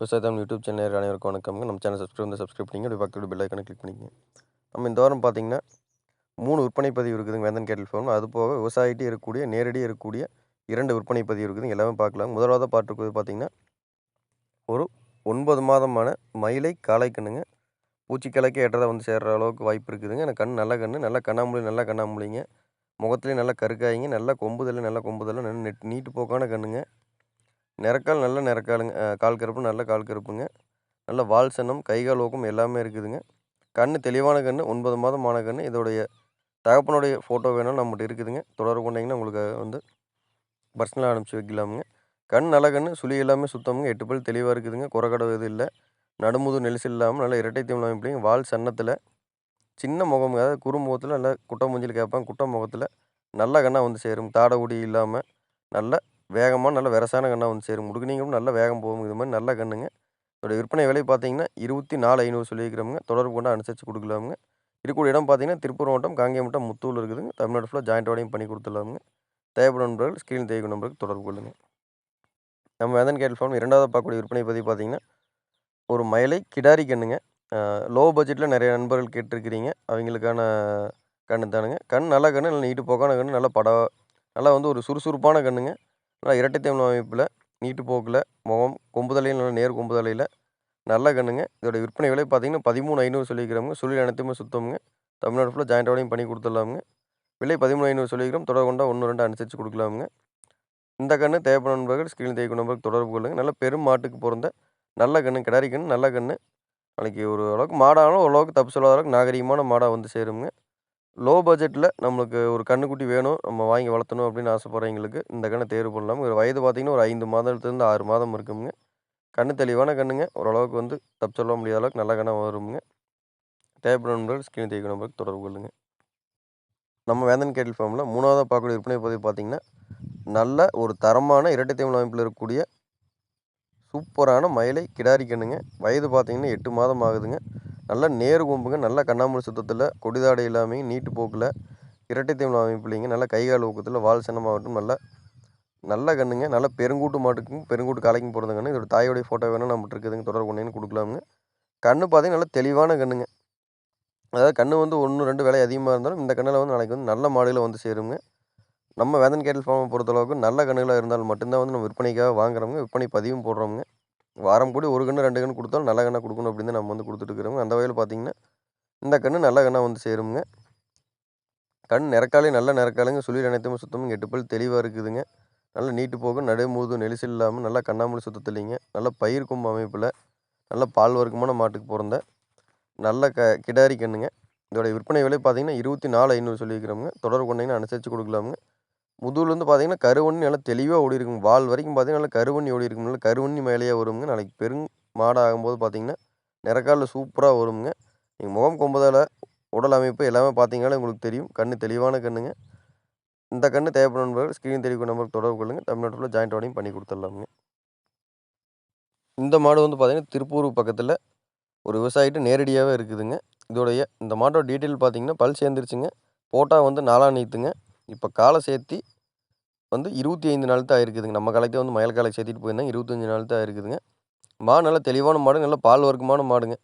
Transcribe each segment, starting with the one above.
விவசாயத்தமிழ் YouTube channel அனைவருக்கும் வணக்கம் நம்ம சேனல் சப்ஸ்கிரைப் வந்து சப்ஸ்கிரைப் பண்ணிங்க அப்படி பக்கத்தில் பெல் ஐக்கனை கிளிக் பண்ணிக்கங்க. நம்ம இந்த வாரம் பார்த்தீங்கன்னா மூணு விற்பனை பதிவு இருக்குதுங்க. வேந்தன் கேட்டல் ஃபோன் அது போக விவசாயிட்டே இருக்கக்கூடிய நேரடியாக இருக்கக்கூடிய இரண்டு விற்பனை பதிவு இருக்குதுங்க. எல்லாமே பார்க்கலாம் முதலாவதாக பார்த்துருக்குது பார்த்திங்கன்னா ஒரு ஒன்பது மாதமான மயிலை காளை கண்ணுங்க. கிழக்கே ஏற்றதாக வந்து சேர்கிற அளவுக்கு வாய்ப்பு இருக்குதுங்க. எனக்கு கண் நல்ல கண்ணு நல்லா கண்ணாமூலி நல்லா கண்ணாமூலிங்க முகத்துலேயும் நல்லா கருக்காயிங்க. நல்லா கொம்புதல் நல்லா கொம்புதல் நல்ல நெட் நீட்டு போக்கான கண்ணுங்க. நிறக்கால் நல்ல நிறக்காலுங்க கால் கருப்பு நல்ல கால் கருப்புங்க. நல்ல வால் சன்னம் கைகால் ஊக்கம் எல்லாமே இருக்குதுங்க. கண் தெளிவான கண் ஒன்பது மாதம் ஆன கண் இதோடைய தகப்பனுடைய ஃபோட்டோ வேணாலும் நம்மகிட்ட இருக்குதுங்க. தொடர்பு கொண்டீங்கன்னா உங்களுக்கு வந்து பர்சனலாக அனுப்பிச்சி வைக்கலாமுங்க. கண் நல்ல கண் சுழி எல்லாமே சுத்தமுங்க. எட்டு பல் தெளிவாக இருக்குதுங்க. குறைக்கடவு எதுவும் இல்லை. நடுமுது நெலிசு இல்லாமல் நல்ல இரட்டை தீவனம் அமைப்பிலைங்க. வால் சன்னத்தில் சின்ன முகம் அதாவது குறுமுகத்தில் நல்ல குட்டை மூஞ்சில் கேட்பாங்க. குட்டை முகத்தில் நல்ல கண்ணாக வந்து சேரும். தாடகுடி இல்லாமல் நல்ல வேகமாக நல்ல வெரசான கண்ணாக வந்து சேரும். முடுக்குனீங்களும் நல்ல வேகம் போகும். இது மாதிரி நல்ல கண்ணுங்க. இதோட விற்பனை விலை பார்த்தீங்கன்னா இருபத்தி நாலு ஐநூறு சொல்லியிருக்கிறவங்க தொடர்பு கொண்டு அனுசரித்து கொடுக்கலாமுங்க. இருக்கக்கூடிய இடம் பார்த்தீங்கன்னா திருப்பூர் மாவட்டம் காங்கேயம் மாவட்டம் முத்தூர் இருக்குதுங்க. தமிழ்நாடு ஃபுல்லாக ஜாயிண்ட் ஜாயிண்டோடையும் பண்ணி கொடுத்துடலாமுங்க. தேவைப்படும் நண்பர்கள் ஸ்க்ரீன் தேவைக்கும் நம்பருக்கு தொடர்பு கொள்ளுங்கள் நம்ம வேதன் கேட்டல் ஃபார்ம் இரண்டாவது பார்க்கக்கூடிய விற்பனை பற்றி பார்த்தீங்கன்னா ஒரு மயிலை கிடாரி கண்ணுங்க. லோ பட்ஜெட்டில் நிறைய நண்பர்கள் கேட்டிருக்கிறீங்க. அவங்களுக்கான கண்ணு தானுங்க. கண் நல்ல கண்ணு நல்ல நீட்டு போக்கான கண்ணு நல்ல படம் நல்லா வந்து ஒரு சுறுசுறுப்பான கண்ணுங்க. ஆனால் இரட்டை அமைப்பில் நீட்டு போக்கில் முகம் கொம்பு தலையில் நேர் கொம்புதலையில் நல்ல கண்ணுங்க. இதோடய விற்பனை விலை பார்த்தீங்கன்னா பதிமூணு ஐநூறு சொல்லிக்கிறோமுங்க சொல்லி அனைத்துமே சுத்தமுங்க. தமிழ்நாடு ஃபுல்லாக ஜாயிண்டோடையும் பண்ணி கொடுத்துடலாமுங்க. விலை பதிமூணு ஐநூறு சொல்லிக்கிறோம் தொடர்பு கொண்டா ஒன்று ரெண்டு அனுசரித்து கொடுக்கலாமுங்க. இந்த கண்ணு தேவைப்படும் நண்பர்கள் ஸ்க்ரீன் தேய்க்கும் நம்பருக்கு தொடர்பு கொள்ளுங்க. நல்ல பெரும் மாட்டுக்கு பிறந்த நல்ல கண்ணு கிடாரி கண்ணு நல்ல கண்ணு. நாளைக்கு ஒரு அளவுக்கு மாடானாலும் ஓரளவுக்கு தப்பு சொல்லாத அளவுக்கு நாகரிகமான மாடாக வந்து சேருங்க லோ பட்ஜெட்டில் நம்மளுக்கு ஒரு கண்ணுக்குட்டி வேணும். நம்ம வாங்கி வளர்த்தணும் அப்படின்னு ஆசைப்பட்றவங்களுக்கு இந்த கண்ணை தேர்வு பண்ணலாம் ஒரு வயது பார்த்திங்கன்னா ஒரு ஐந்து மாதத்துலேருந்து ஆறு மாதம் இருக்குங்க. கண்ணு தெளிவான கண்ணுங்க. ஓரளவுக்கு வந்து தப்பு சொல்ல முடியாத அளவுக்கு நல்ல கண்ணாக வருங்க. தேவைப்படும் நண்பர்கள் ஸ்க்ரீன் தேய்க்கும் நம்பருக்கு தொடர்பு கொள்ளுங்க. நம்ம வேந்தன் கேட்டில் ஃபார்மில் மூணாவதாக பார்க்கக்கூடிய விற்பனை பதிவு பார்த்திங்கன்னா நல்ல ஒரு தரமான இரட்டை தேவல் அமைப்பில் இருக்கக்கூடிய சூப்பரான மயிலை கிடாரி கண்ணுங்க. வயது பார்த்திங்கன்னா எட்டு மாதம் ஆகுதுங்க. நல்ல நேரு கொம்புங்க நல்ல கண்ணாமூலி சுத்தத்தில் கொடிதாடை இல்லாமையும் நீட்டு போக்கில் இரட்டை தேவன அமைப்புலிங்க நல்ல கைகால் ஊக்கத்தில் வால் சின்னமாகட்டும் நல்ல நல்ல கண்ணுங்க நல்ல பெருங்கூட்டு மாட்டுக்கும் பெருங்கூட்டு காலைக்கும் போடுறது கண்ணு இதோட தாயோடைய ஃபோட்டோ வேணும் நம்மகிட்ட இருக்குதுங்க தொடர்பு கொண்டேன்னு கொடுக்கலாமுங்க. கண்ணு பார்த்தீங்கன்னா நல்லா தெளிவான கண்ணுங்க. அதாவது கண்ணு வந்து ஒன்று ரெண்டு விலை அதிகமாக இருந்தாலும் இந்த கண்ணில் வந்து நாளைக்கு வந்து நல்ல மாடுகளை வந்து சேருங்க. நம்ம வேதன் கேட்டல் ஃபார்மை பொறுத்தளவுக்கு நல்ல கண்ணுகளாக இருந்தால் மட்டும்தான் வந்து நம்ம விற்பனைக்காக வாங்குறவங்க விற்பனை பதிவும் போடுறோமுங்க. வாரம் கூடி ஒரு கன்று ரெண்டு கன்று கொடுத்தாலும் நல்ல கண்ணாக கொடுக்கணும் அப்படின்னு தான் நம்ம வந்து கொடுத்துட்டுருக்குறோங்க அந்த வகையில் பார்த்தீங்கன்னா இந்த கன்று நல்ல கண்ணாக வந்து சேருமுங்க. கண் நிறக்காலே நல்ல நிறக்காலுங்க. சுழில் அனைத்துமே சுத்தமும் எட்டு பல் தெளிவாக இருக்குதுங்க. நல்லா நீட்டு போகும் நடுமுது நெலிசல் இல்லாமல் நல்லா கண்ணாமூலி சுத்தத்துலிங்க நல்ல பயிர் கொம்பு அமைப்பில் நல்ல பால் வர்க்கமான மாட்டுக்கு பிறந்த நல்ல க கிடாரி கண்ணுங்க. இதோடைய விற்பனை விலை பார்த்தீங்கன்னா இருபத்தி நாலு ஐநூறு சொல்லியிருக்கிறோமுங்க தொடர்பு கொண்டீங்கன்னா அனுசரித்து கொடுக்கலாமுங்க. முதுகுலேருந்து பார்த்தீங்கன்னா கருவண்ணி நல்லா தெளிவாக ஓடி இருக்குங்க வால் வரைக்கும் பார்த்தீங்கன்னா நல்லா கருவண்ணி ஓடி இருக்கும். நல்லா கருவண்ணி மேலேயே வருங்க. நாளைக்கு பெரும் மாடு ஆகும்போது பார்த்தீங்கன்னா நிறக்காலில் சூப்பராக வருங்க. நீங்கள் முகம் கொம்புதால் உடல் அமைப்பு எல்லாமே பார்த்தீங்கன்னா உங்களுக்கு தெரியும். கண் தெளிவான கண்ணுங்க. இந்த கண்ணு தேவைப்படும் நண்பர்கள் ஸ்க்ரீன் தெரிவிக்கும் நம்பருக்கு தொடர்பு கொள்ளுங்கள் தமிழ்நாட்டில் ஜாயிண்ட் ஓடையும் பண்ணி கொடுத்துடலாமுங்க. இந்த மாடு வந்து பார்த்திங்கன்னா திருப்பூர் பக்கத்தில் ஒரு விவசாயிகிட்ட நேரடியாகவே இருக்குதுங்க. இதோடைய இந்த மாட்டோட டீட்டெயில் பார்த்தீங்கன்னா பல் சேர்ந்துருச்சுங்க. போட்டால் வந்து நாலாம் நீத்துங்க. இப்போ காலை சேர்த்தி வந்து இருபத்தி ஐந்து நாள் தான் இருக்குதுங்க. நம்ம காலைக்கு வந்து மயில் காலை சேர்த்திட்டு போயிருந்தாங்க இருபத்தஞ்சி நாள் தான் இருக்குதுங்க. மாடு நல்லா தெளிவான மாடு நல்ல பால் வர்க்கமான மாடுங்க.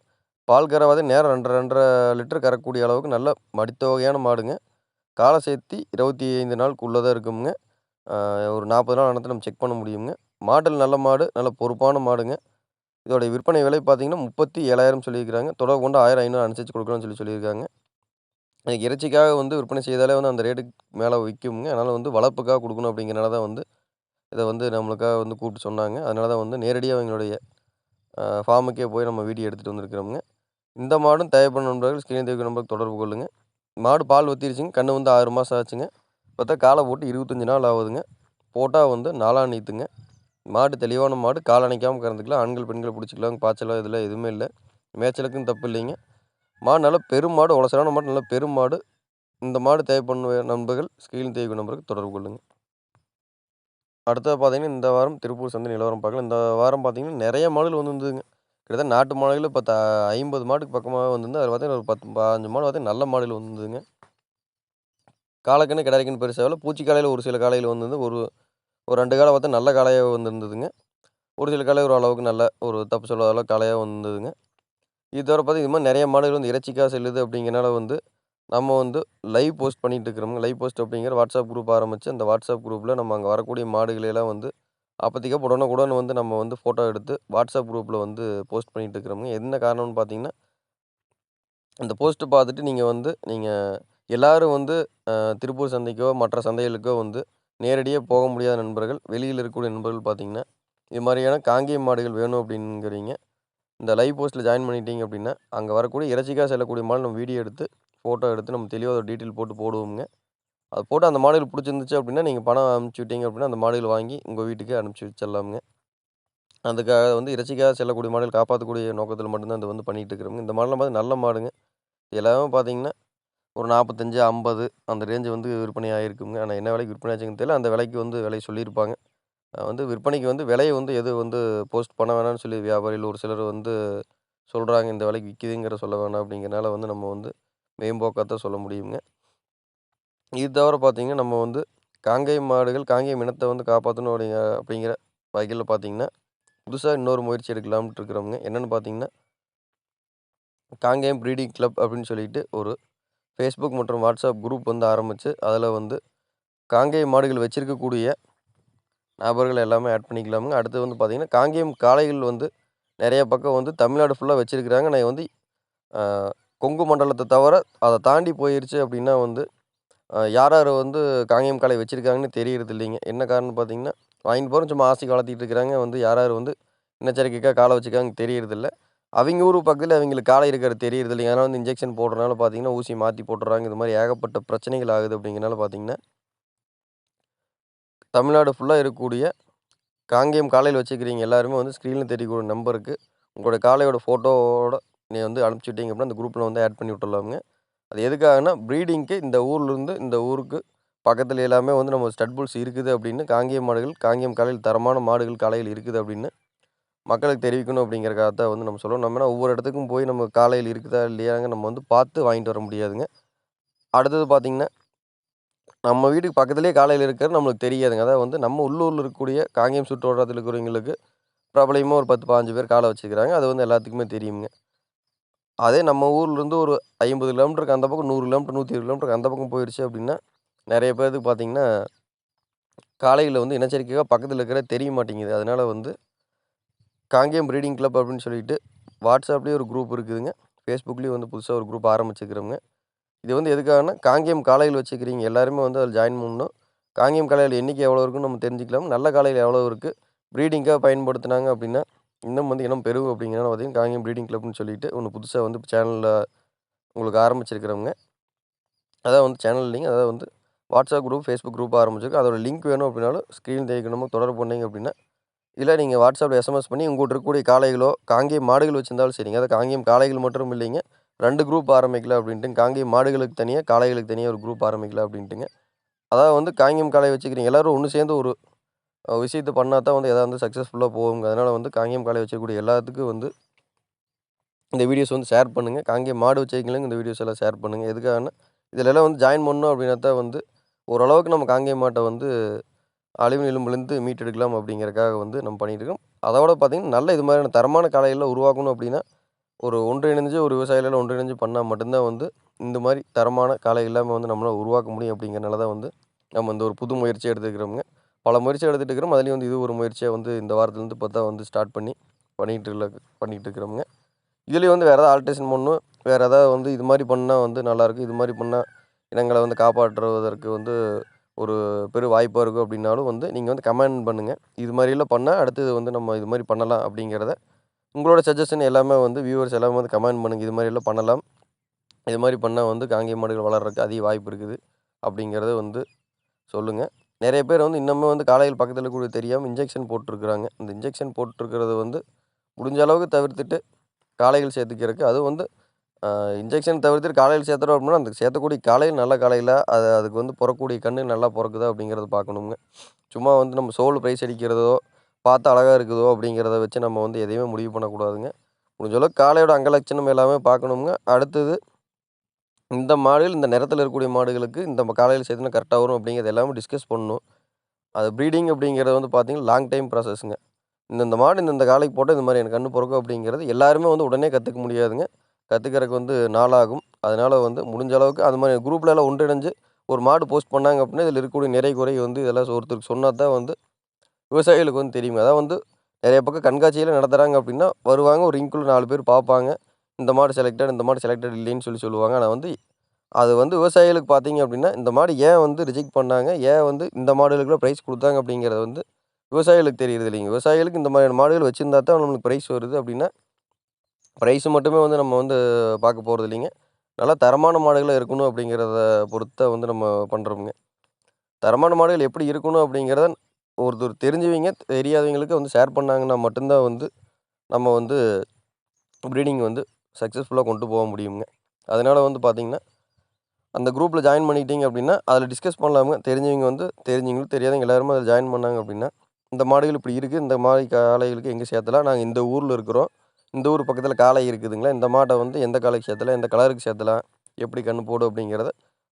பால் கறவாதே நேரம் ரெண்டரை ரெண்டரை லிட்டர் கறக்கூடிய அளவுக்கு நல்ல மடித்த வகையான மாடுங்க. காலை சேர்த்தி இருபத்தி ஐந்து நாளுக்குள்ளே தான் இருக்குங்க ஒரு நாற்பது நாள் அனத்தில் நம்ம செக் பண்ண முடியுங்க மாடல் நல்ல மாடு நல்ல பொறுப்பான மாடுங்க. இதோடைய விற்பனை விலை பார்த்தீங்கன்னா முப்பத்தி ஏழாயிரம் சொல்லியிருக்கிறாங்க. தொடர்பு கொண்டு ஆயிரம் ஐநூறு அனுசரித்து கொடுக்கலாம்னு சொல்லி சொல்லியிருக்காங்க. இறைச்சிக்காக வந்து விற்பனை செய்தாலே வந்து அந்த ரேட்டுக்கு மேலே விற்குங்க அதனால் வந்து வளர்ப்புக்காக கொடுக்கணும் அப்படிங்கிறனால தான் வந்து இதை வந்து நம்மளுக்காக வந்து கூப்பிட்டு சொன்னாங்க. அதனால தான் வந்து நேரடியாக அவங்களுடைய ஃபார்முக்கே போய் நம்ம வீடியோ எடுத்துகிட்டு வந்திருக்கிறோமுங்க. இந்த மாடும் தேவைப்படும் நண்பர்கள் ஸ்கிரீன் தேவை நம்பருக்கு தொடர்பு கொள்ளுங்கள் மாடு பால் ஊற்றிருச்சுங்க கன்று வந்து ஆறு மாதம் ஆச்சுங்க. பார்த்தா காலை போட்டு இருபத்தஞ்சி நாள் ஆகுதுங்க. போட்டால் வந்து நாலாம் நீத்துங்க. மாடு தெளிவான மாடு கால் அணைக்காமல் கறந்துக்கலாம். ஆண்கள் பெண்கள் பிடிச்சிக்கலாம் பாய்ச்சலாம் இதில் எதுவுமே இல்லை. மேய்ச்சலுக்கும் தப்பு இல்லைங்க. மாடு நல்ல பெருமாடு உலசலான மாடு நல்ல பெருமாடு இந்த மாடு தேவைப்படும் நண்பர்கள் ஸ்கிரீன் தேவை நம்பருக்கு தொடர்பு கொள்ளுங்கள் அடுத்தது பார்த்தீங்கன்னா இந்த வாரம் திருப்பூர் சந்தை நிலவரம் பார்க்கலாம். இந்த வாரம் பார்த்தீங்கன்னா நிறைய மாடுகள் வந்துருந்துங்க கிட்டத்தட்ட நாட்டு மாடுகளில் பத்து ஐம்பது மாட்டுக்கு பக்கமாக வந்துருந்து அதில் பார்த்தீங்கன்னா ஒரு பத்து பதினஞ்சு மாடு பார்த்தீங்கன்னா நல்ல மாடுகள் வந்ததுங்க. காலக்கண்ணு கிடைக்குன்னு பெருசாவில் பூச்சி காலையில் ஒரு சில காலையில் வந்தது ஒரு ஒரு ரெண்டு காலை பார்த்தா நல்ல காலையாக வந்திருந்ததுங்க. ஒரு சில காளை ஓரளவுக்கு நல்ல ஒரு தப்பு சொல்லாத அளவு காளையாக வந்ததுங்க. இது தவிர பார்த்தீங்கன்னா, இது மாடுகள் வந்து இறைச்சிக்காக செல்லுது அப்படிங்கிறனால வந்து, நம்ம வந்து லைவ் போஸ்ட் பண்ணிகிட்டு இருக்கிறோம் லைவ் போஸ்ட் அப்படிங்கிற வாட்ஸ்அப் குரூப் ஆரம்பித்து அந்த வாட்ஸ்அப் குரூப்பில் நம்ம அங்கே வரக்கூடிய மாடுகளையெல்லாம் வந்து அப்போதைக்கு உடனுக்குடன் வந்து நம்ம வந்து ஃபோட்டோ எடுத்து வாட்ஸ்அப் குரூப்பில் வந்து போஸ்ட் பண்ணிகிட்டு இருக்கிறோங்க. என்ன காரணம்னு பார்த்தீங்கன்னா அந்த போஸ்ட்டு பார்த்துட்டு நீங்கள் வந்து நீங்கள் எல்லோரும் வந்து திருப்பூர் சந்தைக்கோ, மற்ற சந்தைகளுக்கோ வந்து நேரடியாக போக முடியாத நண்பர்கள், வெளியில் இருக்கக்கூடிய நண்பர்கள் பார்த்தீங்கன்னா, இது மாதிரியான காங்கேயம் மாடுகள் வேணும் அப்படிங்கிறீங்க. இந்த லைவ் போஸ்ட்டில் ஜாயின் பண்ணிட்டீங்க அப்படின்னா, அங்கே வரக்கூடிய இறைச்சிக்காக செல்லக்கூடிய மாடல் நம்ம வீடியோ எடுத்து, ஃபோட்டோ எடுத்து நம்ம தெளிவாக ஒரு டீட்டெயில் போட்டு போடுவோங்க அது போட்டு அந்த மாடல் பிடிச்சிருந்துச்சு அப்படின்னா, நீங்கள் பணம் அனுப்பிச்சி விட்டீங்க அப்படின்னா, அந்த மாடல் வாங்கி உங்கள் வீட்டுக்கு அனுப்பிச்சி வச்சிடலாம்ங்க. அதுக்காக வந்து இறைச்சிக்காக செல்லக்கூடிய மாடல் காப்பாற்றக்கூடிய நோக்கத்தில் மட்டும்தான் அதை வந்து பண்ணிகிட்டு இருக்கிறோங்க. இந்த மாடுலாம் பார்த்து நல்ல மாடுங்க. எல்லாமே பார்த்தீங்கன்னா, ஒரு 45, 50 அந்த ரேஞ்சு வந்து விற்பனை ஆகிருக்குங்க ஆனால் என்ன விலைக்கு விற்பனை ஆச்சுங்கன்னு தெரியல. அந்த விலைக்கு வந்து விலை சொல்லியிருப்பாங்க. வந்து விற்பனைக்கு வந்து விலைய வந்து எது வந்து போஸ்ட் பண்ண வேணாம்னு சொல்லி வியாபாரிகள் ஒரு சிலர் வந்து சொல்கிறாங்க இந்த விலைக்கு விற்கிதுங்கிற சொல்ல வேணாம் அப்படிங்கிறனால வந்து நம்ம வந்து மேம்போக்காகத்தான் சொல்ல முடியுங்க. இது தவிர பார்த்திங்கன்னா நம்ம வந்து காங்கேயம் மாடுகள், காங்கேயம் இனத்தை வந்து காப்பாற்றணும் அப்படிங்க அப்படிங்கிற வகையில் பார்த்தீங்கன்னா, புதுசாக இன்னொரு முயற்சி எடுக்கலாம்ன்ட்டு இருக்கிறவங்க என்னன்னு பார்த்தீங்கன்னா காங்கேயம் ப்ரீடிங் கிளப் அப்படின்னு சொல்லிட்டு ஒரு ஃபேஸ்புக் மற்றும் வாட்ஸ்அப் குரூப் வந்து ஆரம்பித்து அதில் வந்து காங்கேய மாடுகள் வச்சுருக்கக்கூடிய நபர்கள் எல்லாமே ஆட் பண்ணிக்கலாமுங்க. அடுத்து வந்து பார்த்திங்கன்னா காங்கேயம் காளைகள் வந்து நிறைய பக்கம் வந்து தமிழ்நாடு ஃபுல்லாக வச்சுருக்குறாங்க நான் வந்து கொங்கு மண்டலத்தை தவிர அதை தாண்டி போயிருச்சு அப்படின்னா வந்து, யார் யார் வந்து காங்கேயம் காளை வச்சுருக்காங்கன்னு தெரியறது இல்லைங்க. என்ன காரணம் பார்த்தீங்கன்னா, வாங்கிட்டு போகிறோம் சும்மா ஆசைக்கு வளர்த்திட்டு இருக்கிறாங்க. வந்து யார் யார் வந்து இனச்சேர்க்கைக்காக காலை வச்சுருக்காங்க தெரியறதில்ல. அவங்க ஊர் பக்கத்தில் அவங்களுக்கு காளை இருக்கிறது தெரியறது இல்லைங்க. வந்து இன்ஜெக்ஷன் போடுறதுனால பார்த்தீங்கன்னா, ஊசி மாற்றி போட்டுறாங்க. இது மாதிரி ஏகப்பட்ட பிரச்சனைகள் ஆகுது அப்படிங்கிறனால பார்த்திங்கன்னா தமிழ்நாடு ஃபுல்லாக இருக்கக்கூடிய காங்கேயம் காலையில் வச்சுக்கிறீங்க எல்லாருமே வந்து ஸ்க்ரீனில் தெரியக்கூடிய நம்பருக்கு உங்களோட காளையோட ஃபோட்டோவோட நீ வந்து அனுப்பிச்சு விட்டீங்க அப்படின்னா, அந்த குரூப்பில் வந்து ஆட் பண்ணி விட்டுறலாமுங்க. அது எதுக்காகன்னா, ப்ரீடிங்க்கு இந்த ஊர்லேருந்து இந்த ஊருக்கு பக்கத்தில் எல்லாமே வந்து நம்ம ஸ்டட் புல்ஸ் இருக்குது அப்படின்னு காங்கேயம் மாடுகள், காங்கேயம் காலையில் தரமான மாடுகள், காலையில் இருக்குது அப்படின்னு மக்களுக்கு தெரிவிக்கணும் அப்படிங்கிறக்காக தான் வந்து நம்ம சொல்லணும் நம்ம ஏன்னா ஒவ்வொரு இடத்துக்கும் போய் நம்ம காலையில் இருக்குதா, இல்லையாங்க நம்ம வந்து பார்த்து வாங்கிட்டு வர முடியாதுங்க. அடுத்தது பார்த்தீங்கன்னா, நம்ம வீட்டுக்கு பக்கத்துலேயே காலையில் இருக்கிறது நம்மளுக்கு தெரியாதுங்க. அதாவது வந்து நம்ம உள்ளூரில் இருக்கக்கூடிய காங்கேயம் சுற்றுவட்டாரத்தில இருக்கிறவங்களுக்கு பிரபலமாக ஒரு 10, 15 பேர் காலை வச்சுக்கிறாங்க அது வந்து எல்லாத்துக்குமே தெரியுங்க அதே நம்ம ஊர்லேருந்து ஒரு 50 கிலோமீட்டருக்கு அந்த பக்கம் நூறு கிலோமீட்டர், 120 கிலோமீட்டருக்கு அந்த பக்கம் போயிடுச்சு அப்படின்னா, நிறைய பேர்த்துக்கு பார்த்தீங்கன்னா, காலையில் வந்து இனச்சரிக்கையாக பக்கத்தில் இருக்கிற தெரிய மாட்டேங்குது. அதனால் வந்து காங்கேயம் ப்ரீடிங் கிளப் அப்படின்னு சொல்லிட்டு வாட்ஸ்அப்லேயே ஒரு குரூப் இருக்குதுங்க. ஃபேஸ்புக்லேயும் வந்து புதுசாக ஒரு குரூப் ஆரம்பிச்சுக்கிறோங்க இது வந்து எதுக்காகன்னா, காங்கேயம் காலையில் வச்சுக்கிறீங்க எல்லாருமே வந்து அதில் ஜாயின் பண்ணணும். காங்கேயம் காலையில் எண்ணிக்கை எவ்வளோ இருக்குன்னு நம்ம தெரிஞ்சுக்கலாம். நல்ல காலையில் எவ்வளோ இருக்குது ப்ரீடிங்காக பயன்படுத்துனாங்க அப்படின்னா, இன்னும் வந்து இனம் பெருகும் அப்படிங்கிறனால பார்த்தீங்கன்னா, காங்கேயம் ப்ரீடிங் கிளப்னு சொல்லிட்டு ஒன்று புதுசாக வந்து சேனலில் உங்களுக்கு ஆரம்பிச்சிருக்கிறவங்க அதான் வந்து சேனல் இல்லைங்க. அதாவது வந்து வாட்ஸ்அப் குரூப், ஃபேஸ்புக் குரூப் ஆரம்பிச்சிருக்கோம். அதோட லிங்க் வேணும் அப்படின்னாலும் ஸ்க்ரீன் தேய்க்கணுமோ தொடர்பு பண்ணிங்க அப்படின்னா, இல்லை நீங்கள் வாட்ஸ்அப்பில் எஸ்எம்எஸ் பண்ணி உங்கள்கிட்ட இருக்கக்கூடிய காளைகளோ, காங்கேயம் மாடுகள் வச்சிருந்தாலும் சரிங்க. அதை காங்கேயம் காளைகள் மட்டும் இல்லைங்க. ரெண்டு குரூப் ஆரம்பிக்கல அப்படின்ட்டு காங்கேயம் மாடுகளுக்கு தனியாக காளைகளுக்கு தனியாக ஒரு குரூப் ஆரம்பிக்கலாம் அப்படின்ட்டுங்க. அதாவது வந்து காங்கேயம் காளை வச்சுக்கிறீங்க எல்லோரும் ஒன்று சேர்ந்து ஒரு விஷயத்தை விஷயத்த தான் வந்து எதாவது வந்து சக்ஸஸ்ஃபுல்லாக போகுங்க. அதனால் வந்து காங்கேயம் காளை வச்சக்கூடிய எல்லாத்துக்கும் வந்து இந்த வீடியோஸ் வந்து ஷேர் பண்ணுங்க. காங்கேயம் மாடு வச்சிருக்கீங்களா இந்த வீடியோஸ் எல்லாம் ஷேர் பண்ணுங்க. எதுக்காகனா இதிலெல்லாம் வந்து ஜாயின் பண்ணோம் அப்படின்னா தான் வந்து ஓரளவுக்கு நம்ம காங்கேயம் மாட்டை வந்து அழிவு நிலைமையிலேருந்து மீட்டெடுக்கலாம் அப்படிங்கிறதுக்காக வந்து நம்ம பண்ணிகிட்டு இருக்கோம். அதோட பார்த்திங்கன்னா நல்ல இது மாதிரியான தரமான காளைகள உருவாக்கணும் அப்படின்னா, ஒரு ஒன்றிணைஞ்சு ஒரு விவசாயிகளால் ஒன்றிணைஞ்சு பண்ணால் மட்டும்தான் வந்து இந்த மாதிரி தரமான காலை எல்லாமே வந்து நம்மளால் உருவாக்க முடியும் அப்படிங்கிறனால தான் வந்து நம்ம இந்த ஒரு புது முயற்சியை எடுத்துக்கிறோமுங்க பல முயற்சி எடுத்துகிட்டு இருக்கிறோம். அதுலேயும் வந்து இது ஒரு முயற்சியாக வந்து இந்த வாரத்துலேருந்து பார்த்தா வந்து ஸ்டார்ட் பண்ணி பண்ணிகிட்டு இல்லை பண்ணிகிட்டு இருக்கிறோமுங்க இதுலேயும் வந்து வேறு ஏதாவது ஆல்ட்ரேஷன் பண்ணணும். வேறு ஏதாவது வந்து இது மாதிரி பண்ணால் வந்து நல்லாயிருக்கும். இது மாதிரி பண்ணால் இனங்களை வந்து காப்பாற்றுவதற்கு வந்து ஒரு பெரும் வாய்ப்பாக இருக்கும் அப்படின்னாலும் வந்து நீங்கள் வந்து கமெண்ட் பண்ணுங்கள் இது மாதிரிலாம் பண்ணால் அடுத்தது வந்து நம்ம இது மாதிரி பண்ணலாம் அப்படிங்கிறத உங்களோட சஜஷன் எல்லாமே வந்து வியூவர்ஸ் எல்லாமே வந்து கமெண்ட் பண்ணுங்கள் இது மாரியெல்லாம் பண்ணலாம். இது மாதிரி பண்ணால் வந்து காங்கேய மாடுகள் வளர்றதுக்கு அதிக வாய்ப்பு இருக்குது. அப்படிங்கிறத வந்து சொல்லுங்கள் நிறைய பேர் வந்து இன்னமும் வந்து காலையில் பக்கத்தில் கூட தெரியாமல் இன்ஜெக்ஷன் போட்டிருக்கிறாங்க இந்த இன்ஜெக்ஷன் போட்டிருக்கிறது வந்து முடிஞ்ச அளவுக்கு தவிர்த்துட்டு காளைகள் சேர்த்துக்கிறதுக்கு அதுவும் வந்து இன்ஜெக்ஷன் தவிர்த்துட்டு காலையில் சேர்த்துறோம் அப்படின்னா, அந்த சேர்த்தக்கூடிய காலையில் நல்ல காலையில் அது அதுக்கு வந்து பொறக்கக்கூடிய கன்று நல்லா பிறக்குதா அப்படிங்கிறத பார்க்கணுங்க. சும்மா வந்து நம்ம சோல் ப்ரைஸ் அடிக்கிறதோ, பார்த்தா அழகாக இருக்குதோ அப்படிங்கிறத வச்சு நம்ம வந்து எதையுமே முடிவு பண்ணக்கூடாதுங்க. முடிஞ்ச அளவுக்கு காளையோட அங்கலட்சணம் எல்லாமே பார்க்கணுங்க. அடுத்தது இந்த மாடுகள் இந்த நிறத்தில் இருக்கக்கூடிய மாடுகளுக்கு இந்த காலையில் சேர்த்துனா கரெக்டாக வரும் அப்படிங்கிறது எல்லாமே டிஸ்கஸ் பண்ணணும். அது ப்ரீடிங் அப்படிங்கிறது வந்து பார்த்தீங்கன்னா, லாங் டைம் ப்ராசஸ்ங்க. இந்தந்த மாடு இந்தந்த காளைக்கு போட்டால் இந்த மாதிரி எனக்கு கண்ணு பிறக்கும் அப்படிங்கிறது எல்லாருமே வந்து உடனே கற்றுக்க முடியாதுங்க கற்றுக்கிறதுக்கு வந்து நாளாகும் அதனால் வந்து முடிஞ்ச அளவுக்கு அது மாதிரி குரூப்லலாம் எல்லாம் ஒன்றிணைஞ்சு ஒரு மாடு போஸ்ட் பண்ணாங்க அப்படின்னா இதில் இருக்கக்கூடிய நிறை குறை வந்து இதெல்லாம் ஒருத்தருக்கு சொன்னால் தான் வந்து விவசாயிகளுக்கு வந்து தெரியுங்க. அதான் வந்து நிறைய பக்கம் கண்காட்சியில் நடத்துகிறாங்க அப்படின்னா வருவாங்க. ஒரு ரிங்குள்ள நாலு பேர் பார்ப்பாங்க. இந்த மாடு செலக்டட் இந்த மாடு செலக்டட் இல்லைன்னு சொல்லி சொல்லுவாங்க. ஆனால் வந்து அது வந்து விவசாயிகளுக்கு பார்த்தீங்க அப்படின்னா இந்த மாடு ஏன் வந்து ரிஜெக்ட் பண்ணாங்க? ஏன் வந்து இந்த மாடுகளுக்குலாம் ப்ரைஸ் கொடுத்தாங்க அப்படிங்கிறது வந்து விவசாயிகளுக்கு தெரியுறது இல்லைங்க. விவசாயிகளுக்கு இந்த மாதிரியான மாடுகள் வச்சுருந்தா தான் நம்மளுக்கு ப்ரைஸ் வருது அப்படின்னா ப்ரைஸ் மட்டுமே வந்து நம்ம வந்து பார்க்க போகிறது இல்லைங்க. நல்லா தரமான மாடுகளாக இருக்கணும் அப்படிங்கிறத பொறுத்த வந்து நம்ம பண்ணுறோமுங்க தரமான மாடுகள் எப்படி இருக்கணும் அப்படிங்கிறத ஒருத்தர் தெரிஞ்சவங்க தெரியாதவங்களுக்கு வந்து ஷேர் பண்ணாங்கன்னா மட்டும்தான் வந்து நம்ம வந்து ப்ரீடிங் வந்து சக்ஸஸ்ஃபுல்லாக கொண்டு போக முடியுங்க. அதனால் வந்து பார்த்திங்கன்னா அந்த குரூப்பில் ஜாயின் பண்ணிக்கிட்டீங்க அப்படின்னா அதில் டிஸ்கஸ் பண்ணலாமுங்க. தெரிஞ்சவங்க வந்து தெரிஞ்சவங்களும் தெரியாதவங்க எல்லாருமே அதில் ஜாயின் பண்ணாங்க அப்படின்னா இந்த மாடுகள் இப்படி இருக்குது இந்த மாதிரி காளைகளுக்கு எங்கே சேர்த்தலாம் நாங்கள் இந்த ஊரில் இருக்கிறோம். இந்த ஊர் பக்கத்தில் காளை இருக்குதுங்களா? இந்த மாட்டை வந்து எந்த காளைக்கு சேர்த்தலாம் எந்த கலருக்கு சேர்த்தலாம் எப்படி கன்று போடும் அப்படிங்கிறத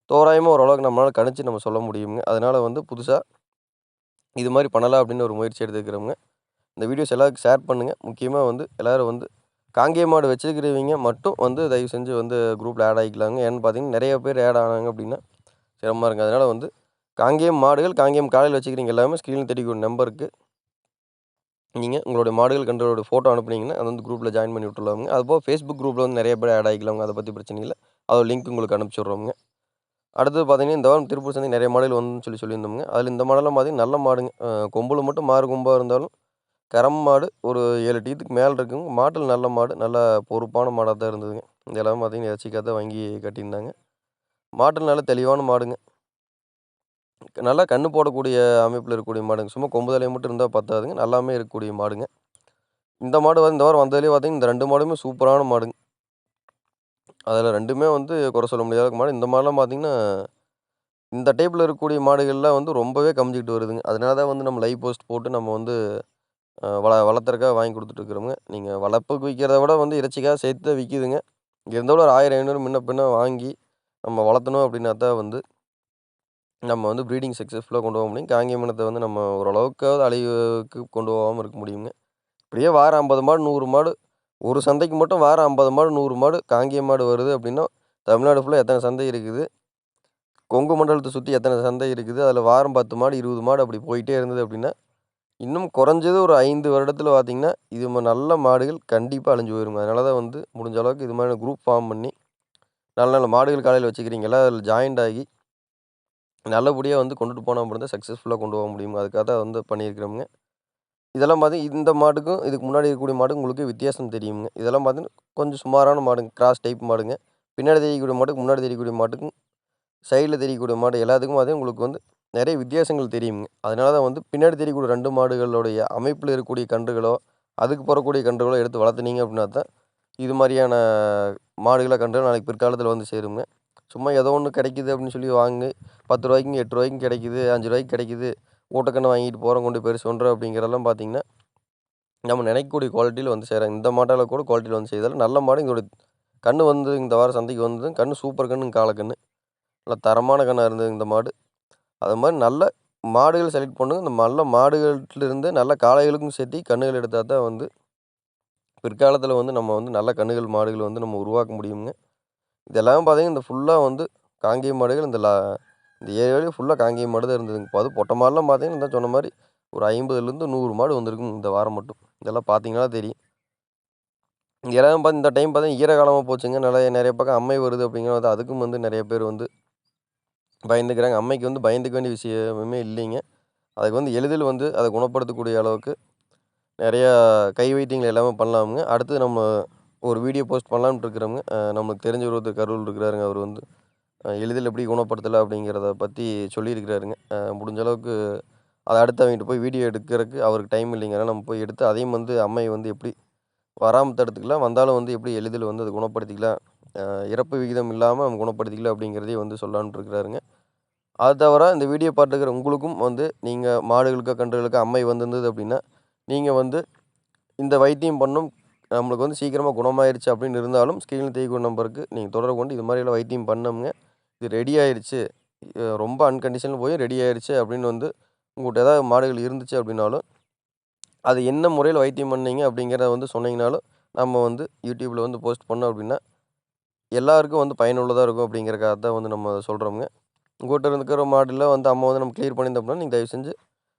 தோராயமாக ஓரளவுக்கு நம்மளால் கணிச்சு நம்ம சொல்ல முடியுங்க. அதனால் வந்து புதுசாக இது மாதிரி பண்ணலாம் அப்படின்னு ஒரு முயற்சி எடுத்துக்கிறவங்க இந்த வீடியோஸ் எல்லாருக்கும் ஷேர் பண்ணுங்கள் முக்கியமாக வந்து எல்லோரும் வந்து காங்கேய மாடு வச்சுருக்கிறவங்க மட்டும் வந்து தயவு செஞ்சு வந்து குரூப்பில் ஆட் ஆகிக்கலாங்க. ஏன்னு பார்த்தீங்கன்னா நிறைய பேர் ஆட் ஆனாங்க அப்படின்னா சிரமமாக இருக்குது அதனால் வந்து காங்கேயம் மாடுகள் காங்கேயம் காலையில் வச்சுக்கிறீங்க எல்லாமே ஸ்க்ரீனில் தெரியக்கூடிய நம்பருக்கு நீங்கள் உங்களுடைய மாடுகள் கண்டோட ஃபோட்டோ அனுப்புனீங்கன்னா அது வந்து குரூப்பில் ஜாயின் பண்ணி விட்டுருவாங்க அதுபோக ஃபேஸ்புக் குரூப்பில் வந்து நிறைய பேர் ஆட் ஆகிக்கலாங்க. அதை பற்றி பிரச்சனை இல்லை. அதோட லிங்க் உங்களுக்கு அனுப்பிச்சி விட்றோங்க. அடுத்தது பார்த்தீங்கன்னா இந்த வாரம் திருப்பூர் சந்தை நிறைய மாடல் வந்துன்னு சொல்லி சொல்லியிருந்தோங்க அதில் இந்த மாடெல்லாம் பார்த்தீங்கன்னா நல்ல மாடுங்க. கொம்பில் மட்டும் மாறு கொம்பாக இருந்தாலும் கரம் மாடு ஒரு ஏழு டீத்துக்கு மேலே இருக்குங்க. மாட்டில் நல்ல மாடு நல்ல பொறுப்பான மாடாக தான் இருந்ததுங்க. இந்த எல்லாமே பார்த்தீங்கன்னா தான் வாங்கி கட்டியிருந்தாங்க. மாட்டில் நல்ல தெளிவான மாடுங்க. நல்லா கண்ணு போடக்கூடிய அமைப்பில் இருக்கக்கூடிய மாடுங்க. சும்மா கொம்பு தலையை மட்டும் இருந்தால் பத்தாதுங்க. நல்லாமே இருக்கக்கூடிய மாடுங்க. இந்த மாடு வந்து இந்த வாரம் வந்ததுலேயே பார்த்தீங்கன்னா இந்த ரெண்டு மாடுமே சூப்பரான மாடுங்க. அதில் ரெண்டுமே வந்து குறை சொல்ல முடியாத மாடு. இந்த மாடெலாம் பார்த்திங்கன்னா இந்த டைப்பில் இருக்கக்கூடிய மாடுகள்லாம் வந்து ரொம்பவே கம்மிச்சிக்கிட்டு வருதுங்க. அதனால தான் வந்து நம்ம லைவ் போஸ்ட் போட்டு நம்ம வந்து வள வளர்த்துறக்காக வாங்கி கொடுத்துட்ருக்குறோங்க நீங்கள் வளர்ப்புக்கு விற்கிறத விட வந்து இறைச்சிக்காக சேர்த்து தான் விற்கிதுங்க இருந்தாலும் ஒரு ஆயிரம் ஐநூறு முன்ன பின்ன வாங்கி நம்ம வளர்த்தணும் அப்படின்னா தான் வந்து நம்ம வந்து ப்ரீடிங் சக்ஸஸ்ஃபுல்லாக கொண்டு போக முடியும். காங்கேய மனத்தை வந்து நம்ம ஓரளவுக்காவது அழிவுக்கு கொண்டு போகாமல் இருக்க முடியுங்க. இப்படியே வாரம் ஐம்பது மாடு நூறு மாடு ஒரு சந்தைக்கு மட்டும் வாரம் ஐம்பது மாடு நூறு மாடு காங்கேய மாடு வருது அப்படின்னா தமிழ்நாடு ஃபுல்லாக எத்தனை சந்தை இருக்குது? கொங்கு மண்டலத்தை சுற்றி எத்தனை சந்தை இருக்குது? அதில் வாரம் பத்து மாடு இருபது மாடு அப்படி போயிட்டே இருந்தது அப்படின்னா இன்னும் குறைஞ்சது ஒரு ஐந்து வருடத்தில் பார்த்திங்கன்னா இது நல்ல மாடுகள் கண்டிப்பாக அழிஞ்சு போயிருங்க. அதனால தான் வந்து முடிஞ்ச அளவுக்கு இது மாதிரி குரூப் ஃபார்ம் பண்ணி நல்ல நல்ல மாடுகள் காலையில் வச்சுக்கிறீங்களா அதில் ஜாயிண்ட் ஆகி நல்லபடியாக வந்து கொண்டுட்டு போனால் மட்டும்தான் சக்ஸஸ்ஃபுல்லாக கொண்டு போக முடியும் அதுக்காக தான் வந்து பண்ணியிருக்கிறோமுங்க. இதெல்லாம் பார்த்தீங்கன்னா இந்த மாட்டுக்கும் இதுக்கு முன்னாடி இருக்கக்கூடிய மாடுக்கும் உங்களுக்கு வித்தியாசம் தெரியுங்க. இதெல்லாம் பார்த்தீங்கன்னா கொஞ்சம் சுமாரான மாடுங்க கிராஸ் டைப் மாடுங்க. பின்னாடி தெரியக்கூடிய மாட்டுக்கு முன்னாடி தெரியக்கூடிய மாட்டுக்கும் சைடில் தெரியக்கூடிய மாடு எல்லாத்துக்கும் பார்த்தீங்கன்னா உங்களுக்கு வந்து நிறைய வித்தியாசங்கள் தெரியுங்க. அதனால தான் வந்து பின்னாடி தெரியக்கூடிய ரெண்டு மாடுகளுடைய அமைப்பில் இருக்கக்கூடிய கன்றுகளோ அதுக்கு போகக்கூடிய கன்றுகளோ எடுத்து வளர்த்துனீங்க அப்படின்னா தான் இது மாதிரியான மாடுகளை கன்றுகள் நாளைக்கு பிற்காலத்தில் வந்து சேருங்க. சும்மா ஏதோ ஒன்று கிடைக்குது அப்படின்னு சொல்லி வாங்க பத்து ரூபாய்க்கும் எட்டு ரூபாய்க்கும் கிடைக்குது அஞ்சு ரூபாய்க்கு கிடைக்குது ஊட்டக்கண்ணை வாங்கிட்டு போகிறோம் கொண்டு பெருசு பண்ணுறோம் அப்படிங்கிறதெல்லாம் பார்த்தீங்கன்னா நம்ம நினைக்கக்கூடிய குவாலிட்டியில் வந்து செய்கிறாங்க இந்த மாட்டால் கூட குவாலிட்டியில் வந்து செய்தாலும் நல்ல மாடு. இதோட கன்று வந்து இந்த வாரம் சந்தைக்கு வந்தது. கன்று சூப்பர் கன்று காலக்கன்று நல்ல தரமான கண்ணாக இருந்தது இந்த மாடு. அது மாதிரி நல்ல மாடுகள் செலக்ட் பண்ணுங்க இந்த நல்ல மாடுகள்லேருந்து நல்ல காளைகளுக்கும் சேர்த்து கன்றுகள் எடுத்தால் தான் வந்து பிற்காலத்தில் வந்து நம்ம வந்து நல்ல கன்றுகள் மாடுகள் வந்து நம்ம உருவாக்க முடியுங்க இதெல்லாம் பார்த்திங்கன்னா இந்த ஃபுல்லாக வந்து காங்கேய மாடுகள் இந்த லா இந்த ஏரியாவிலே ஃபுல்லாக காங்கேயம் மாடு தான் இருந்ததுங்க. இப்போ அது பொட்டை மாடுலாம் பார்த்தீங்கன்னா இந்த சொன்ன மாதிரி ஒரு ஐம்பதுலேருந்து நூறு மாடு வந்திருக்குங்க இந்த வாரம் மட்டும். இதெல்லாம் பார்த்தீங்கன்னா தெரியும். இங்க எல்லாம் பார்த்து இந்த டைம் பார்த்தா ஈரகாலமாக போச்சுங்க. நிறைய நிறைய பக்கம் அம்மை வருது அப்படிங்கிறது அதுக்கும் வந்து நிறைய பேர் வந்து பயந்துக்கிறாங்க. அம்மைக்கு வந்து பயந்துக்க வேண்டிய விஷயமே இல்லைங்க. அதுக்கு வந்து எளிதில் வந்து அதை குணப்படுத்தக்கூடிய அளவுக்கு நிறையா கை வைத்தியங்கள் எல்லாமே பண்ணலாமுங்க. அடுத்து நம்ம ஒரு வீடியோ போஸ்ட் பண்ணலான்ட்டு இருக்கிறோங்க நம்மளுக்கு தெரிஞ்ச ஒருத்தர் கருள் இருக்கிறாருங்க. அவர் வந்து எளிதில் எப்படி குணப்படுத்தலாம் அப்படிங்கிறத பற்றி சொல்லியிருக்கிறாருங்க. முடிஞ்ச அளவுக்கு அதை அடுத்து அவங்ககிட்ட போய் வீடியோ எடுக்கிறதுக்கு அவருக்கு டைம் இல்லைங்க நம்ம போய் எடுத்து அதையும் வந்து அம்மையை வந்து எப்படி வராமல் தடுத்துக்கலாம் வந்தாலும் வந்து எப்படி எளிதில் வந்து அதை குணப்படுத்திக்கலாம் இறப்பு விகிதம் இல்லாமல் நம்ம குணப்படுத்திக்கலாம் அப்படிங்கிறதையும் வந்து சொல்லான்ட்டு இருக்கிறாருங்க அது தவிர இந்த வீடியோ பார்த்துக்கிற உங்களுக்கும் வந்து நீங்கள் மாடுகளுக்கோ கன்றுகளுக்கோ அம்மை வந்திருந்தது அப்படின்னா நீங்கள் வந்து இந்த வைத்தியம் பண்ணும் நம்மளுக்கு வந்து சீக்கிரமாக குணமாயிருச்சு அப்படின்னு இருந்தாலும் ஸ்க்ரீனில் தேய்க்கும் நம்பருக்கு நீங்கள் தொடர்பு கொண்டு இது மாதிரியெல்லாம் வைத்தியம் பண்ணோம்ங்க இது ரெடி ஆயிடுச்சு ரொம்ப அன்கண்டிஷனில் போய் ரெடி ஆயிடுச்சு அப்படின்னு வந்து உங்கள்கிட்ட ஏதாவது மாடுகள் இருந்துச்சு அப்படின்னாலும் அது என்ன முறையில் வைத்தியம் பண்ணீங்க அப்படிங்கிறத வந்து சொன்னீங்கனாலும் நம்ம வந்து யூடியூப்பில் வந்து போஸ்ட் பண்ணோம் அப்படின்னா எல்லாருக்கும் வந்து பயனுள்ளதாக இருக்கும் அப்படிங்கிறக்காக தான் வந்து நம்ம சொல்கிறோமுங்க உங்கள்கிட்ட இருக்கிற மாடில் வந்து அம்மா வந்து நம்ம கிளியர் பண்ணியிருந்தோம் அப்படின்னா நீங்கள் தயவு செஞ்சு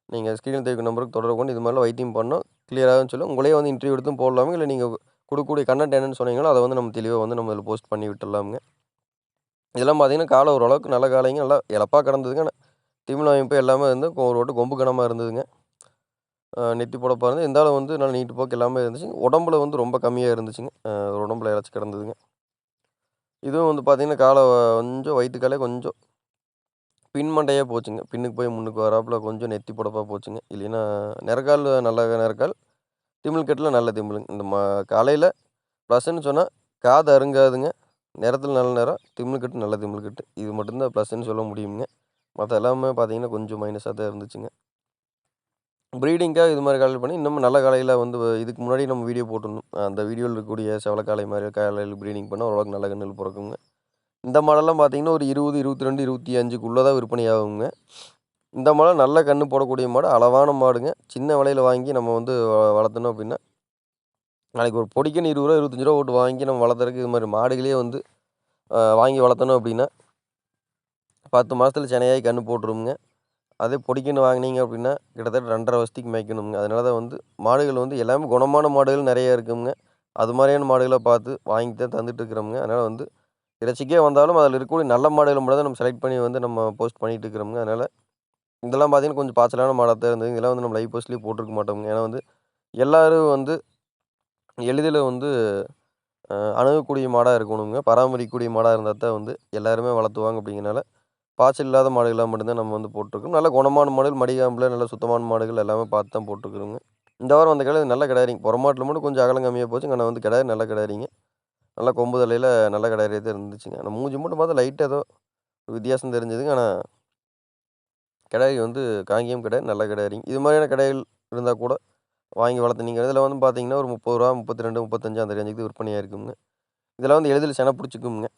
நீங்கள் ஸ்க்ரீனில் தெரிவிக்கும் நம்பருக்கு தொடர்பு கொண்டு இது மாதிரிலாம் வைத்தியம் பண்ணோம் கிளியராகவும் சொல்லி உங்களே வந்து இன்டர்வியூ எடுத்தும் போடலாமே? இல்லை நீங்கள் கொடுக்கக்கூடிய கண்டென்ட் என்னென்னு சொன்னீங்களோ அதை வந்து நம்ம தெளிவாக வந்து நம்ம இதில் போஸ்ட் பண்ணி விட்டுடலாமுங்க. இதெல்லாம் பார்த்திங்கன்னா காலம் ஓரளவுக்கு நல்ல காலைங்க. நல்லா இழப்பாக கிடந்ததுங்க. ஆனால் திமிழ் அமைப்பு எல்லாமே வந்து ஒரு ஓட்டு கொம்பு கனமாக இருந்ததுங்க. நெத்தி புடப்பாக இருந்து இருந்தாலும் வந்து நல்லா நீட்டு போக்கு எல்லாமே இருந்துச்சுங்க உடம்புல வந்து ரொம்ப கம்மியாக இருந்துச்சுங்க. உடம்புல இறச்சி கிடந்ததுங்க. இதுவும் வந்து பார்த்திங்கன்னா காலை கொஞ்சம் வயிற்றுக்காலே கொஞ்சம் பின்மண்டையாக போச்சுங்க. பின்னுக்கு போய் முன்னுக்கு வராப்புல கொஞ்சம் நெத்தி புடப்பாக போச்சுங்க. இல்லைன்னா நிறக்கால் நல்ல நிறக்கால். திமிழ் கட்டில் நல்ல திமிழுங்க இந்த ம காலையில் ப்ளஸ்ன்னு சொன்னால் காது அருங்காதுங்க. நேரத்தில் நல்ல நேரம் திமிழ் கட்டு நல்ல திமிழ் கட்டு. இது மட்டும்தான் ப்ளஸ்ன்னு சொல்ல முடியுங்க மற்ற எல்லாமே பார்த்தீங்கன்னா கொஞ்சம் மைனஸாக தான் இருந்துச்சுங்க. ப்ரீடிங்காக இது மாதிரி காலையில் பண்ணி இன்னும் நல்ல காலையில் வந்து இதுக்கு முன்னாடி நம்ம வீடியோ போட்டிருந்தோம். அந்த வீடியோவில் இருக்கக்கூடிய செவலக்காலை மாதிரி காலையில் ப்ரீடிங் பண்ணால் ஓரளவுக்கு நல்ல கண்ணில் பிறக்குங்க. இந்த மாடெல்லாம் பார்த்தீங்கன்னா ஒரு இருபது இருபத்தி ரெண்டு இருபத்தி அஞ்சுக்குள்ளே தான் விற்பனை ஆகுங்க. இந்த மாடல் நல்ல கன்று போடக்கூடிய மாடு அளவான மாடுங்க. சின்ன விலையில் வாங்கி நம்ம வந்து வளர்த்தணும் அப்படின்னா நாளைக்கு ஒரு பொடிக்கன்னு இருபது ரூபா இருபத்தஞ்சி ரூபா போட்டு வாங்கி நம்ம வளர்த்துறதுக்கு இது மாதிரி மாடுகளே வந்து வாங்கி வளர்த்தணும் அப்படின்னா பத்து மாதத்துல சென்னையாகி கன்று போட்டுருமுங்க அதே பொடிக்கன்னு வாங்கினீங்க அப்படின்னா கிட்டத்தட்ட ரெண்டரை வருஷத்துக்கு மேய்க்கணுங்க அதனால தான் வந்து மாடுகள் வந்து எல்லாமே குணமான மாடுகள் நிறைய இருக்குங்க அது மாதிரியான மாடுகளை பார்த்து வாங்கி தான் தந்துட்டு இருக்கிறோமுங்க. அதனால் வந்து இறைச்சிக்கே வந்தாலும் அதில் இருக்கக்கூடிய நல்ல மாடுகளை மட்டும் தான் நம்ம செலக்ட் பண்ணி வந்து நம்ம போஸ்ட் பண்ணிகிட்டு இருக்கிறோமுங்க. அதனால் இதெல்லாம் பார்த்தீங்கன்னா கொஞ்சம் பாய்ச்சலான மாடாக தான் இருந்தது. இதெல்லாம் வந்து நம்ம லைவ் போஸ்ட்லேயே போட்டிருக்க மாட்டோங்க ஏன்னா வந்து எல்லோரும் வந்து எளிதில் வந்து அணுகக்கூடிய மாடாக இருக்கணுங்க. பராமரிக்கக்கூடிய மாடாக இருந்தால் தான் வந்து எல்லாருமே வளர்த்துவாங்க அப்படிங்கிறனால பாய்ச்சல் இல்லாத மாடுகளாக மட்டும்தான் நம்ம வந்து போட்டிருக்கோம். நல்ல குணமான மாடுகள் மடிகாம்பில் நல்ல சுத்தமான மாடுகள் எல்லாமே பார்த்து தான் போட்டிருக்குறோங்க. இந்த வாரம் வந்த கிடாய் நல்ல கிடாரிங்க. புறமாட்டில் மட்டும் கொஞ்சம் அகலம் கம்மியாக போச்சுங்க ஆனால் வந்து கிடாரி நல்ல கிடாரிங்க. நல்லா கொம்பு தலையில் நல்ல கிடாரியாக தான் இருந்துச்சுங்க. ஆனால் மூஞ்சி மட்டும் பார்த்தா லைட்டாக ஏதோ வித்தியாசம் தெரிஞ்சதுங்க. ஆனால் கிடாரி வந்து காங்கேயம் கிடாரி நல்ல கிடாரிங்க. இது மாதிரியான கிடாய்கள் இருந்தால் கூட வாங்கி வளர்த்துனீங்க இதில் வந்து பார்த்தீங்கன்னா ஒரு முப்பது ரூபா முப்பத்தி ரெண்டு முப்பத்தஞ்சு அந்த ரேஞ்சுக்கு விற்பனையாக இருக்குங்க இதில் வந்து எளிதில் செனை பிடிச்சிக்குங்க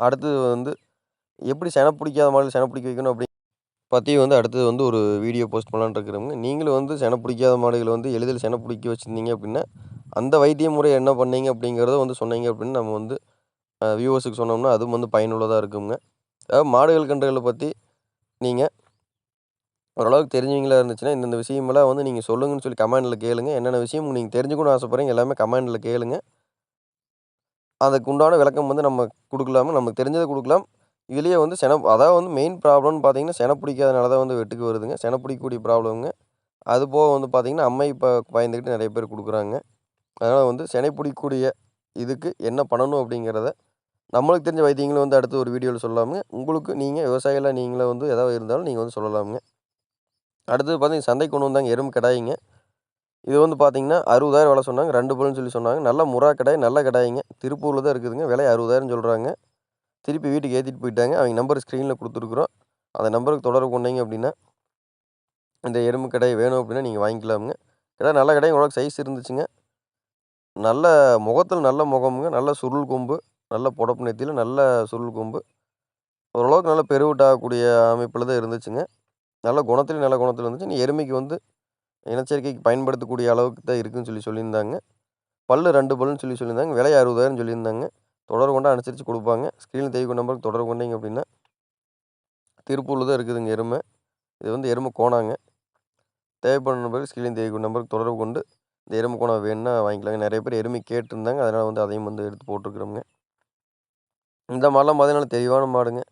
அடுத்தது வந்து எப்படி செனை பிடிக்காத மாதிரி செனை பிடிக்க வைக்கணும் அப்படி பற்றி வந்து அடுத்தது வந்து ஒரு வீடியோ போஸ்ட் பண்ணலான்னு இருக்கிறோங்க நீங்களும் வந்து செனை பிடிக்காத மாடுகளை வந்து எளிதில் செனை பிடிக்க வச்சுருந்தீங்க அப்படின்னா அந்த வைத்திய முறை என்ன பண்ணீங்க அப்படிங்கிறத வந்து சொன்னீங்க அப்படின்னு நம்ம வந்து வியூவர்ஸுக்கு சொன்னோம்னா அதுவும் வந்து பயனுள்ளதாக இருக்குங்க அதாவது மாடுகள் கன்றுகளை பற்றி நீங்கள் ஓரளவுக்கு தெரிஞ்சவங்களா இருந்துச்சுன்னா இந்தந்த விஷயமெல்லாம் வந்து நீங்கள் சொல்லுங்கன்னு சொல்லி கமெண்டில் கேளுங்க. என்னென்ன விஷயம் நீங்கள் தெரிஞ்சுக்கணும்னு ஆசைப்பட்றீங்க எல்லாமே கமெண்டில் கேளுங்க. அதுக்கு உண்டான விளக்கம் வந்து நம்ம கொடுக்கலாமா நமக்கு தெரிஞ்சதை கொடுக்கலாம். இதுலேயே வந்து சென அதாவது வந்து மெயின் ப்ராப்ளம்னு பார்த்தீங்கன்னா செனை பிடிக்காதனால தான் வந்து வெட்டுக்கு வருதுங்க. செனை பிடிக்கக்கூடிய ப்ராப்ளம்ங்க அது போக வந்து பார்த்தீங்கன்னா அம்மை இப்போ பயந்துக்கிட்டு நிறைய பேர் கொடுக்குறாங்க. அதனால் வந்து செனை பிடிக்கக்கூடிய இதுக்கு என்ன பண்ணணும் அப்படிங்கிறத நம்மளுக்கு தெரிஞ்ச வைத்தியங்களும் வந்து அடுத்து ஒரு வீடியோவில் சொல்லலாமுங்க. உங்களுக்கு நீங்கள் விவசாயிகளாக நீங்களே வந்து எதாவது இருந்தாலும் நீங்கள் வந்து சொல்லலாமுங்க. அடுத்தது பார்த்தீங்கன்னா சந்தைக்கு கொண்டு வந்தாங்க எறும்பு கடாயிங்க. இது வந்து பார்த்தீங்கன்னா அறுபதாயிரம் விலை சொன்னாங்க ரெண்டு பல்லுன்னு சொல்லி சொன்னாங்க. நல்ல முறா கடாய் நல்ல கடாயிங்க. திருப்பூரில் தான் இருக்குதுங்க விலை அறுபதாயிரம் சொல்கிறாங்க திருப்பி வீட்டுக்கு ஏற்றிட்டு போயிட்டாங்க. அவங்க நம்பர் ஸ்க்ரீனில் கொடுத்துருக்குறோம். அந்த நம்பருக்கு தொடர்பு கொண்டீங்க அப்படின்னா இந்த எறும்பு கடை வேணும் அப்படின்னா நீங்கள் வாங்கிக்கலாமுங்க. கடை நல்ல கடை உங்களுக்கு சைஸ் இருந்துச்சுங்க. நல்ல முகத்தில் நல்ல முகமுங்க நல்ல சுருள் கொம்பு நல்ல புடப்பு நெத்தியில் நல்ல சுருள் கொம்பு. ஓரளவுக்கு நல்ல பெருவிட்டாகக்கூடிய அமைப்பில் தான் இருந்துச்சுங்க. நல்ல குணத்துலேயும் நல்ல குணத்தில் இருந்துச்சு. நீ எருமைக்கு வந்து இனச்சேர்க்கைக்கு பயன்படுத்தக்கூடிய அளவுக்கு தான் இருக்குன்னு சொல்லி சொல்லியிருந்தாங்க. பல்லு ரெண்டு பல்லுன்னு சொல்லி சொல்லியிருந்தாங்க. விலை அறுபதாயிரம் சொல்லியிருந்தாங்க. தொடர்பு கொண்டா அனுசரித்து கொடுப்பாங்க. ஸ்க்ரீனில் தெய்வ நம்பருக்கு தொடர்பு கொண்டீங்க அப்படின்னா திருப்பூரில் தான் இருக்குதுங்க எருமை. இது வந்து எருமை கோணாங்க. தேவைப்படும் நம்பருக்கு ஸ்க்ரீன் தெய்வ நம்பருக்கு தொடர்பு கொண்டு இந்த எருமை கோணம் வேணும்னா வாங்கிக்கலாங்க. நிறைய பேர் எருமை கேட்டிருந்தாங்க. அதனால் வந்து அதையும் வந்து எடுத்து போட்டிருக்கிறோங்க இந்த மாடெல்லாம் பார்த்தீங்கன்னா தெளிவான மாடுங்க.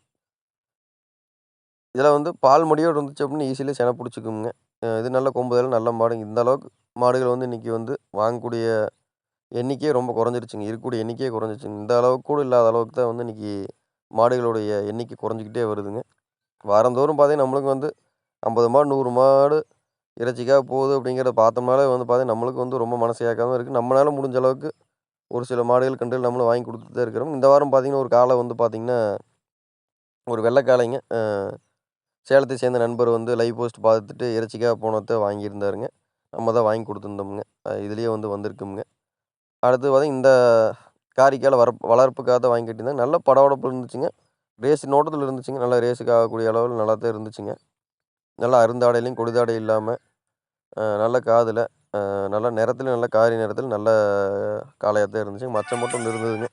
இதில் வந்து பால் மடியோடு இருந்துச்சு அப்படின்னு ஈஸியில் செனை பிடிச்சிக்குங்க. இது நல்ல கொம்புதல் நல்ல மாடுங்க இந்த அளவுக்கு மாடுகள் வந்து இன்றைக்கி வந்து வாங்கக்கூடிய எண்ணிக்கையே ரொம்ப குறைஞ்சிருச்சுங்க. இருக்கக்கூடிய எண்ணிக்கையே குறைஞ்சிருச்சுங்க. இந்த அளவுக்கு கூட இல்லாத அளவுக்கு தான் வந்து இன்றைக்கி மாடுகளுடைய எண்ணிக்கை குறைஞ்சிக்கிட்டே வருதுங்க. வாரந்தோறும் பார்த்தீங்கன்னா நம்மளுக்கு வந்து ஐம்பது மாடு நூறு மாடு இறைச்சிக்காக போகுது அப்படிங்கிறத பார்த்தோம்னாலே வந்து பார்த்தீங்கன்னா நம்மளுக்கு வந்து ரொம்ப மனசையாக்காமல் இருக்குது நம்மளால முடிஞ்ச அளவுக்கு ஒரு சில மாடுகள் கண்டுகள் நம்மளும் வாங்கி கொடுத்துட்டு தான் இருக்கிறோம். இந்த வாரம் பார்த்தீங்கன்னா ஒரு காலை வந்து பார்த்திங்கன்னா ஒரு வெள்ளைக்காளைங்க சேலத்தை சேர்ந்த நண்பர் வந்து லைவ் போஸ்ட் பார்த்துட்டு இறைச்சிக்காக போனத்தை வாங்கியிருந்தாருங்க. நம்ம தான் வாங்கி கொடுத்துருந்தோமுங்க. இதுலேயே வந்து வந்திருக்குங்க அடுத்து பார்த்தீங்கன்னா இந்த காரிக்கால வர வளர்ப்புக்காக தான் வாங்கி கட்டியிருந்தாங்க நல்ல படவடப்பு இருந்துச்சுங்க. ரேஸ் நோட்டத்தில் இருந்துச்சுங்க. நல்லா ரேஸுக்கு ஆகக்கூடிய அளவில் நல்லா தான் இருந்துச்சுங்க. நல்லா அருந்தாடையிலையும் கொடிதாடை இல்லாமல் நல்ல காதில் நல்ல நிறத்துலையும் நல்ல காரி நிறத்தில் நல்ல காளையாக தான் இருந்துச்சுங்க. மச்சம் மட்டும் இருந்ததுங்க.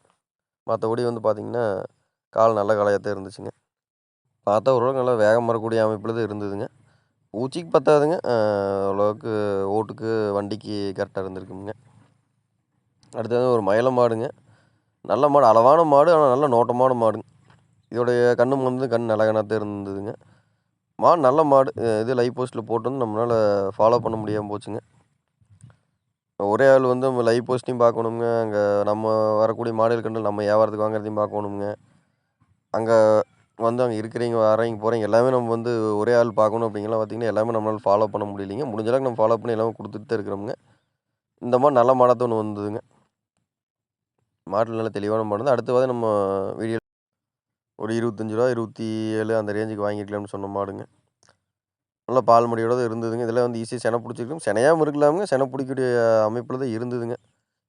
மற்றபடி வந்து பார்த்திங்கன்னா கால் நல்ல காளையாக தான் இருந்துச்சுங்க. பார்த்தா ஓரளவுக்கு நல்லா வேகம் வரக்கூடிய அமைப்பில் தான் இருந்ததுங்க. பூச்சிக்கு பத்தாதுங்க. ஓரளவுக்கு ஓட்டுக்கு வண்டிக்கு கரெக்டாக இருந்திருக்குங்க. அடுத்தது ஒரு மயில மாடுங்க. நல்ல மாடு அளவான மாடு ஆனால் நல்ல நோட்டமான மாடுங்க. இதோடைய கண்ணு வந்து கண் நிலகனாக இருந்ததுங்க. மாடு நல்ல மாடு. இது லைவ் போஸ்ட்டில் போட்டு வந்து நம்மளால் ஃபாலோ பண்ண முடியாமல் போச்சுங்க. ஒரே ஆள் வந்து நம்ம லைவ் போஸ்ட்டையும் பார்க்கணுங்க. அங்கே நம்ம வரக்கூடிய மாடுகள் கண்டு நம்ம வியாபாரத்துக்கு வாங்குறதையும் பார்க்கணுங்க. அங்கே வந்து அங்கே இருக்கிறவங்க வரவங்க போகிறீங்க எல்லாமே நம்ம வந்து ஒரே ஆள் பார்க்கணும் அப்படிங்கலாம் பார்த்திங்கன்னா எல்லாமே நம்மளால் ஃபாலோ பண்ண முடியலைங்க. முடிஞ்ச அளவுக்கு நம்ம ஃபாலோ பண்ணி எல்லாமே கொடுத்துட்டு தான் இருக்கிறோமுங்க. இந்த மாதிரி நல்ல மாடத்தொன்று ஒன்று வந்ததுங்க. மாட்டில் நல்ல தெளிவான மாடு தான் அடுத்து வந்து நம்ம வீடியோ ஒரு இருபத்தஞ்சி ரூபா இருபத்தி ஏழு அந்த ரேஞ்சுக்கு வாங்கிக்கலாம்னு சொன்ன மாடுங்க. நல்லா பால் மடியோட இருந்ததுங்க. இதெல்லாம் வந்து ஈஸியாக செனை பிடிச்சிருக்கும். செனையாகவும் இருக்கலாமுங்க செனை பிடிக்கக்கூடிய அமைப்பில் தான் இருந்ததுங்க.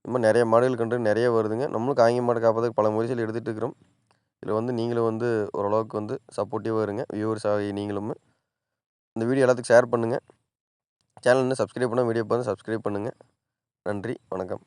இன்னும் நிறைய மாடுகள் கண்டு நிறைய வருதுங்க. நம்மளும் காய்ங்க மாடு காப்பதுக்கு பல முயற்சிகள் எடுத்துகிட்டு இருக்கிறோம். இதில் வந்து நீங்களும் வந்து ஓரளவுக்கு வந்து சப்போர்ட்டிவாக இருங்க. வியூவர்ஸ் ஆகி நீங்களும் இந்த வீடியோ எல்லாத்துக்கும் ஷேர் பண்ணுங்கள் சேனல் இன்னும் சப்ஸ்கிரைப் பண்ணால் வீடியோ பார்த்து சப்ஸ்கிரைப் பண்ணுங்கள் நன்றி. வணக்கம்.